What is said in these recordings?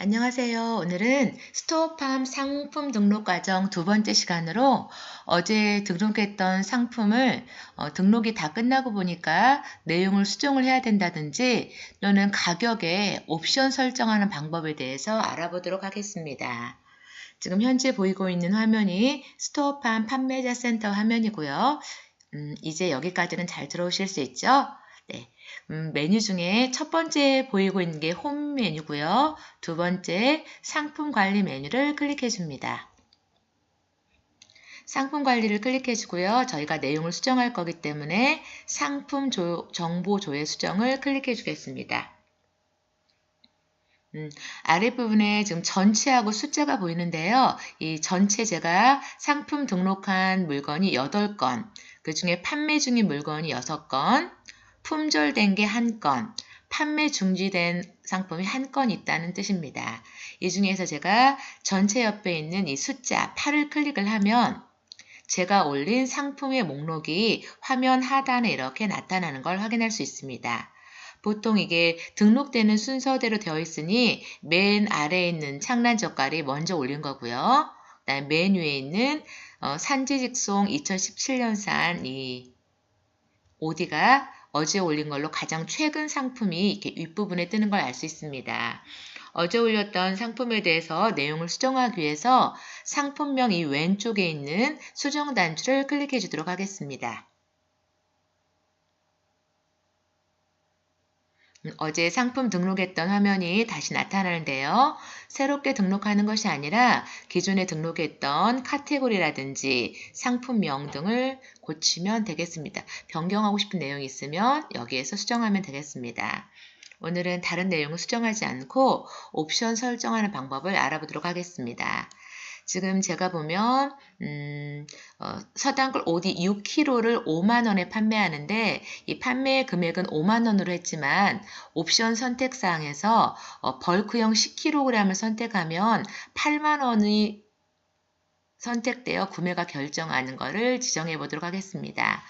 안녕하세요. 오늘은 스토어팜 상품 등록 과정 두 번째 시간으로 어제 등록했던 상품을 어, 등록이 다 끝나고 보니까 내용을 수정을 해야 된다든지 또는 가격에 옵션 설정하는 방법에 대해서 알아보도록 하겠습니다. 지금 현재 보이고 있는 화면이 스토어팜 판매자 센터 화면이고요. 음, 이제 여기까지는 잘 들어오실 수 있죠? 네. 음, 메뉴 중에 첫 번째 보이고 있는 게 홈 메뉴고요. 두 번째 상품 관리 메뉴를 클릭해 줍니다. 상품 관리를 클릭해 주고요. 저희가 내용을 수정할 거기 때문에 상품 조, 정보 조회 수정을 클릭해 주겠습니다. 음, 아랫부분에 지금 전체하고 숫자가 보이는데요. 이 전체 제가 상품 등록한 물건이 8건, 그 중에 판매 중인 물건이 6건, 품절된 게 한 건, 판매 중지된 상품이 한 건 있다는 뜻입니다. 이 중에서 제가 전체 옆에 있는 이 숫자 8을 클릭을 하면 제가 올린 상품의 목록이 화면 하단에 이렇게 나타나는 걸 확인할 수 있습니다. 보통 이게 등록되는 순서대로 되어 있으니 맨 아래에 있는 창란 젓갈이 먼저 올린 거고요. 그다음에 맨 위에 있는 어, 산지직송 2017년산 이 오디가 어제 올린 걸로 가장 최근 상품이 이렇게 윗부분에 뜨는 걸 알 수 있습니다. 어제 올렸던 상품에 대해서 내용을 수정하기 위해서 상품명 이 왼쪽에 있는 수정 단추를 클릭해 주도록 하겠습니다. 어제 상품 등록했던 화면이 다시 나타나는데요. 새롭게 등록하는 것이 아니라 기존에 등록했던 카테고리라든지 상품명 등을 고치면 되겠습니다. 변경하고 싶은 내용이 있으면 여기에서 수정하면 되겠습니다. 오늘은 다른 내용을 수정하지 않고 옵션 설정하는 방법을 알아보도록 하겠습니다. 지금 제가 보면 음, 어, 서당글 오디 6kg를 5만원에 판매하는데 이 판매 금액은 5만원으로 했지만 옵션 선택사항에서 어, 벌크형 10kg을 선택하면 8만원이 선택되어 구매가 결정하는 것을 지정해 보도록 하겠습니다.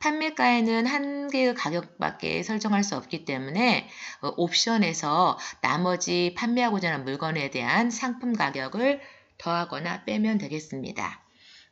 판매가에는 한 개의 가격밖에 설정할 수 없기 때문에 어, 옵션에서 나머지 판매하고자 하는 물건에 대한 상품 가격을 더하거나 빼면 되겠습니다.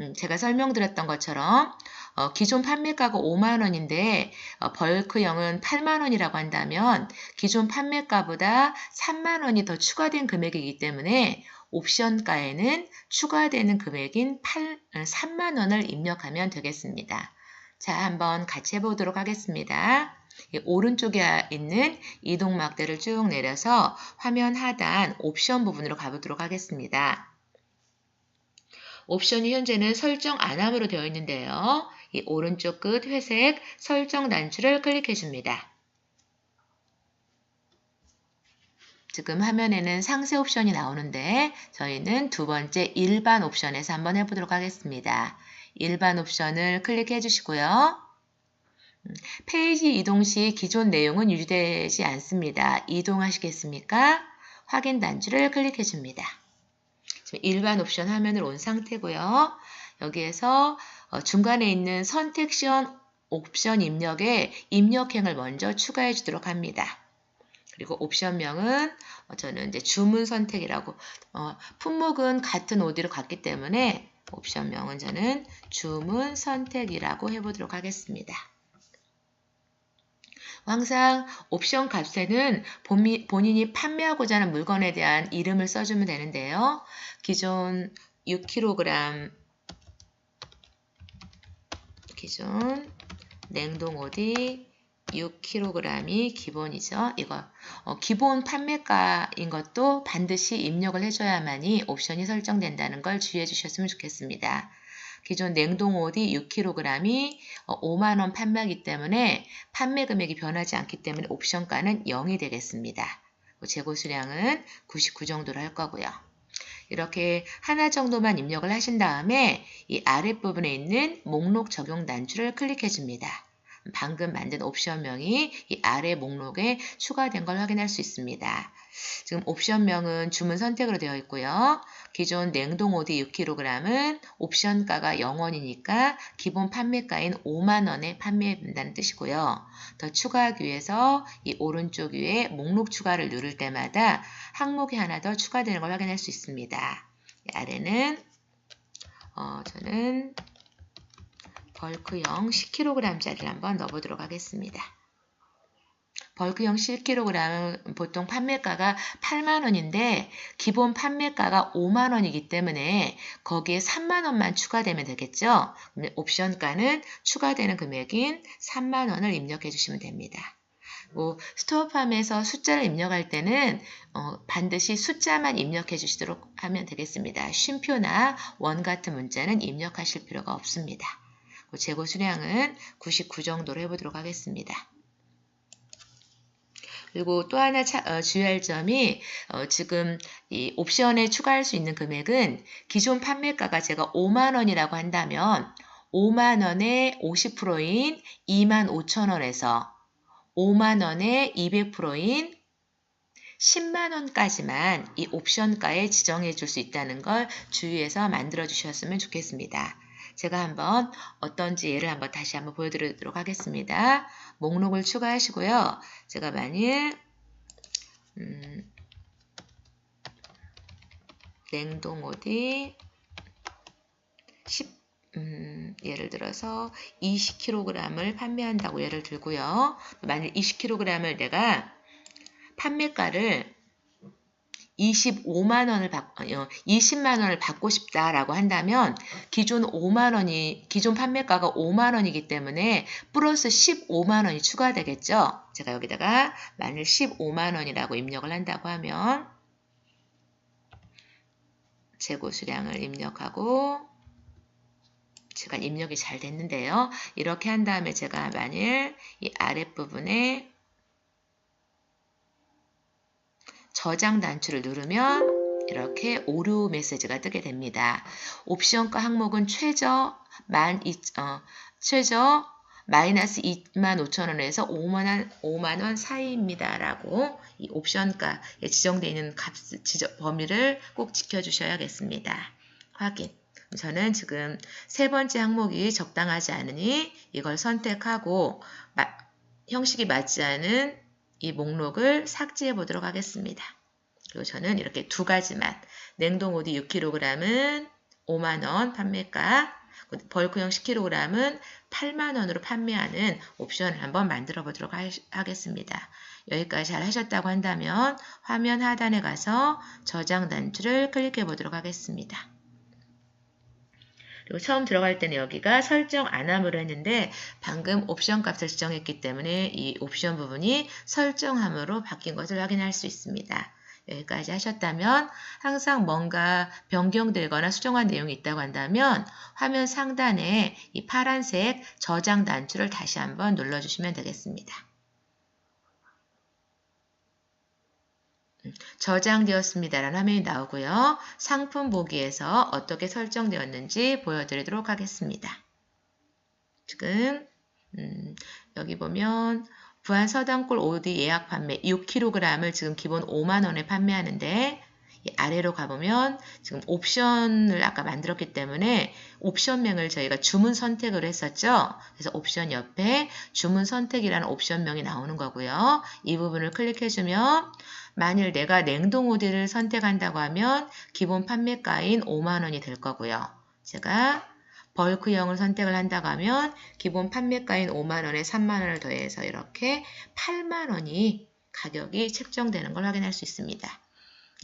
음, 제가 설명드렸던 것처럼 어, 기존 판매가가 5만원인데 어, 벌크형은 8만원이라고 한다면 기존 판매가보다 3만원이 더 추가된 금액이기 때문에 옵션가에는 추가되는 금액인 8, 3만원을 어, 입력하면 되겠습니다. 자, 한번 같이 해보도록 하겠습니다. 오른쪽에 있는 이동 막대를 쭉 내려서 화면 하단 옵션 부분으로 가보도록 하겠습니다. 옵션이 현재는 설정 안함으로 되어 있는데요. 이 오른쪽 끝 회색 설정 단추를 클릭해 줍니다. 지금 화면에는 상세 옵션이 나오는데 저희는 두 번째 일반 옵션에서 한번 해보도록 하겠습니다. 일반 옵션을 클릭해 주시고요. 음, 페이지 이동 시 기존 내용은 유지되지 않습니다. 이동하시겠습니까? 확인 단추를 클릭해 줍니다. 일반 옵션 화면을 온 상태고요. 여기에서 어, 중간에 있는 선택션 옵션 입력에 입력행을 먼저 추가해 주도록 합니다. 그리고 옵션명은 어, 저는 이제 주문 선택이라고 어, 품목은 같은 오디로 갔기 때문에 옵션명은 저는 주문 선택이라고 해보도록 하겠습니다. 항상 옵션 값에는 본인이 판매하고자 하는 물건에 대한 이름을 써주면 되는데요. 기존 6kg 기존 냉동 오디 6kg이 기본이죠. 이거 어, 기본 판매가인 것도 반드시 입력을 해줘야만이 옵션이 설정된다는 걸 주의해 주셨으면 좋겠습니다. 기존 냉동 오디 6kg이 5만원 어, 판매하기 때문에 판매 금액이 변하지 않기 때문에 옵션가는 0이 되겠습니다. 재고 수량은 99 정도로 할 거고요. 이렇게 하나 정도만 입력을 하신 다음에 이 아랫부분에 있는 목록 적용 단추를 클릭해 줍니다. 방금 만든 옵션명이 이 아래 목록에 추가된 걸 확인할 수 있습니다. 지금 옵션명은 주문 선택으로 되어 있고요. 기존 냉동 오디 6kg은 옵션가가 0원이니까 기본 판매가인 5만원에 판매된다는 뜻이고요. 더 추가하기 위해서 이 오른쪽 위에 목록 추가를 누를 때마다 항목이 하나 더 추가되는 걸 확인할 수 있습니다. 아래는 어, 저는 벌크형 10kg짜리를 한번 넣어보도록 하겠습니다. 벌크형 10kg은 보통 판매가가 8만원인데 기본 판매가가 5만원이기 때문에 거기에 3만원만 추가되면 되겠죠. 옵션가는 추가되는 금액인 3만원을 입력해 주시면 됩니다. 뭐 스토어팜에서 숫자를 입력할 때는 어, 반드시 숫자만 입력해 주시도록 하면 되겠습니다. 쉼표나 원 같은 문자는 입력하실 필요가 없습니다. 재고 수량은 99 정도로 해보도록 하겠습니다. 그리고 또 하나 차, 어, 주의할 점이 어, 지금 이 옵션에 추가할 수 있는 금액은 기존 판매가가 제가 5만 원이라고 한다면 5만 원에 50%인 2만 5천 원에서 5만 원에 200%인 10만 원까지만 이 옵션가에 지정해 줄 수 있다는 걸 주의해서 만들어 주셨으면 좋겠습니다. 제가 한번 어떤지 예를 한번 다시 한번 보여드리도록 하겠습니다. 목록을 추가하시고요. 제가 만일 음, 냉동 오디 10 음, 예를 들어서 20kg을 판매한다고 예를 들고요. 만일 20kg을 내가 판매가를 25만 원을 받, 20만 어, 원을 받고 싶다라고 한다면 기존 5만 원이 기존 판매가가 5만 원이기 때문에 플러스 15만 원이 추가되겠죠. 제가 여기다가 만일 15만 원이라고 입력을 한다고 하면 재고 수량을 입력하고 제가 입력이 잘 됐는데요. 이렇게 한 다음에 제가 만일 이 아랫부분에 저장 단추를 누르면 이렇게 오류 메시지가 뜨게 됩니다. 옵션가 항목은 최저 만 이, 어, 최저 마이너스 25,000원에서 5만원, 5만원 사이입니다. 라고 이 옵션가에 지정되어 있는 값, 지적, 범위를 꼭 지켜주셔야겠습니다. 확인. 저는 지금 세 번째 항목이 적당하지 않으니 이걸 선택하고 마, 형식이 맞지 않은 이 목록을 삭제해 보도록 하겠습니다. 그리고 저는 이렇게 두 가지만 냉동 오디 6kg은 5만원 판매가 벌크형 10kg은 8만원으로 판매하는 옵션을 한번 만들어 보도록 하겠습니다. 여기까지 잘 하셨다고 한다면 화면 하단에 가서 저장 단추를 클릭해 보도록 하겠습니다. 그리고 처음 들어갈 때는 여기가 설정 안 함으로 했는데 방금 옵션 값을 지정했기 때문에 이 옵션 부분이 설정함으로 바뀐 것을 확인할 수 있습니다. 여기까지 하셨다면 항상 뭔가 변경되거나 수정한 내용이 있다고 한다면 화면 상단에 이 파란색 저장 단추를 다시 한번 눌러주시면 되겠습니다. 저장되었습니다라는 화면이 나오고요. 상품 보기에서 어떻게 설정되었는지 보여드리도록 하겠습니다. 지금 음, 여기 보면 부안 서당골 오디 예약 판매 6kg을 지금 기본 5만원에 판매하는데 아래로 가보면 지금 옵션을 아까 만들었기 때문에 옵션명을 저희가 주문 선택을 했었죠. 그래서 옵션 옆에 주문 선택이라는 옵션명이 나오는 거고요. 이 부분을 클릭해주면 만일 내가 냉동 오디를 선택한다고 하면 기본 판매가인 5만원이 될 거고요. 제가 벌크형을 선택을 한다고 하면 기본 판매가인 5만원에 3만원을 더해서 이렇게 8만원이 가격이 책정되는 걸 확인할 수 있습니다.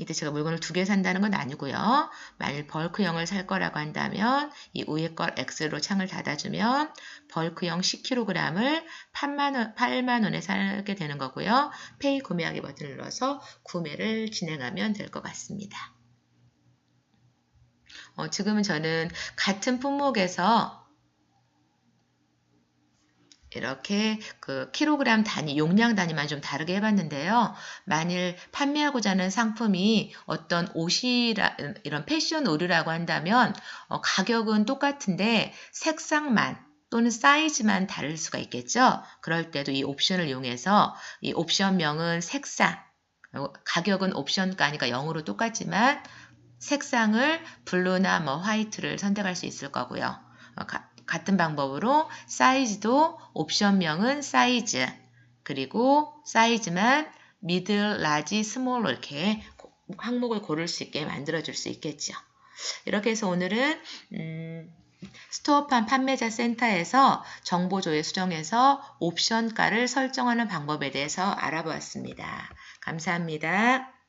이때 제가 물건을 두 개 산다는 건 아니고요. 만일 벌크형을 살 거라고 한다면 이 위에 걸 X로 창을 닫아주면 벌크형 10kg을 8만원, 8만원에 사게 되는 거고요. 페이 구매하기 버튼을 눌러서 구매를 진행하면 될 것 같습니다. 어, 지금은 저는 같은 품목에서 이렇게 그 킬로그램 단위, 용량 단위만 좀 다르게 해봤는데요. 만일 판매하고자 하는 상품이 어떤 옷이라 이런 패션 의류라고 한다면 어, 가격은 똑같은데 색상만 또는 사이즈만 다를 수가 있겠죠. 그럴 때도 이 옵션을 이용해서 이 옵션명은 색상, 어, 가격은 옵션가니까 0으로 똑같지만 색상을 블루나 뭐 화이트를 선택할 수 있을 거고요. 같은 방법으로 사이즈도 옵션명은 사이즈 그리고 사이즈만 미들, 라지, 스몰로 이렇게 항목을 고를 수 있게 만들어 줄 수 있겠죠. 이렇게 해서 오늘은 음, 스토어판 판매자 센터에서 정보조회 수정해서 옵션가를 설정하는 방법에 대해서 알아보았습니다. 감사합니다.